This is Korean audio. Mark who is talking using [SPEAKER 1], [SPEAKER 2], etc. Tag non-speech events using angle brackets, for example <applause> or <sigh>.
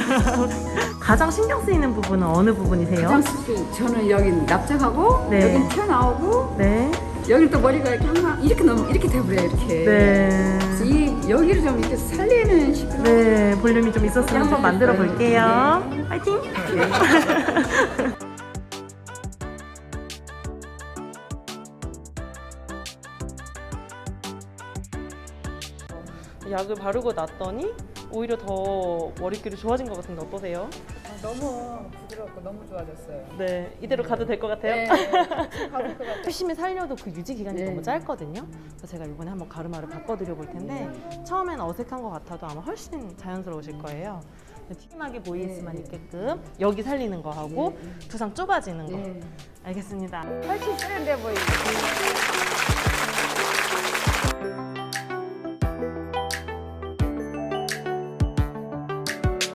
[SPEAKER 1] <laughs> 가장 신경 쓰이는 부분은 어느 부분이세요?
[SPEAKER 2] 가장 수술 저는 여기 납작하고
[SPEAKER 1] 네.
[SPEAKER 2] 여기 튀어나오고
[SPEAKER 1] 네.
[SPEAKER 2] 여기 또 머리가 이렇게 항상 이렇게 넘 이렇게 돼버려요 이렇게.
[SPEAKER 1] 네.
[SPEAKER 2] 그래서 이 여기를 좀 이렇게 살리는 식으로.
[SPEAKER 1] 네, 볼륨이 좀 있었으면 한번 만들어 볼게요.
[SPEAKER 2] 네.
[SPEAKER 1] 파이팅! 약을 바르고 났더니 오히려 더 머릿결이 좋아진 것 같은데 어떠세요?
[SPEAKER 2] 너무 부드럽고 너무 좋아졌어요.
[SPEAKER 1] 네, 이대로 가도 될 것 같아요.
[SPEAKER 2] 네. 가볼 것 <laughs> 같아요.
[SPEAKER 1] 열심히 살려도 그 유지 기간이
[SPEAKER 2] 네.
[SPEAKER 1] 너무 짧거든요. 그래서 제가 이번에 한번 가르마를 바꿔드려 볼 텐데 처음에는 어색한 것 같아도 아마 훨씬 자연스러우실 거예요. 튀김하게 보일
[SPEAKER 2] 네.
[SPEAKER 1] 수만 있게끔 여기 살리는 거 하고 두상 좁아지는 거.
[SPEAKER 2] 네.
[SPEAKER 1] 알겠습니다.
[SPEAKER 2] 훨씬 세련돼 보이고.